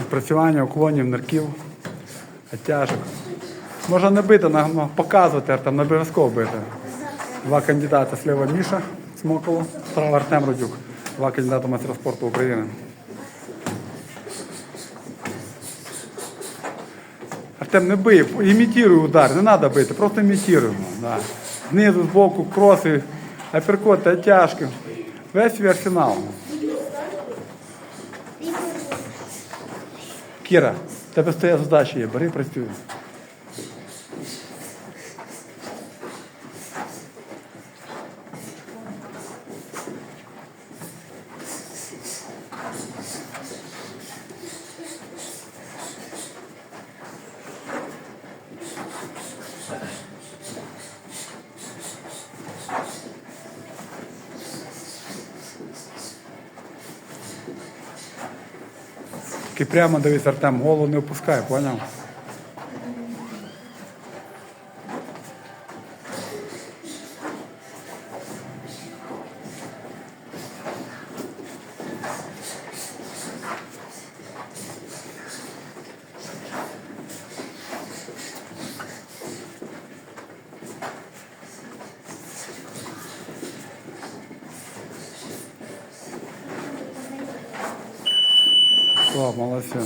Відпрацювання уклонів, нирків, оттяжок. Можна не бити, на- ну, показувати, там не обов'язково бити. Два кандидати слева Міша Смоколо, справа Артем Родюк. Два кандидати майстра спорту України. Артем, не бий, імітируй удар, не треба бити, просто імітируй. Да. Знизу, збоку, кроси, аперкоти, оттяжки. Весь свій арсенал. Кіра, тебе стоя задача є, бери, працюй. Тільки прямо дивись, Артем, голову не опускай, поняв? О, молодці.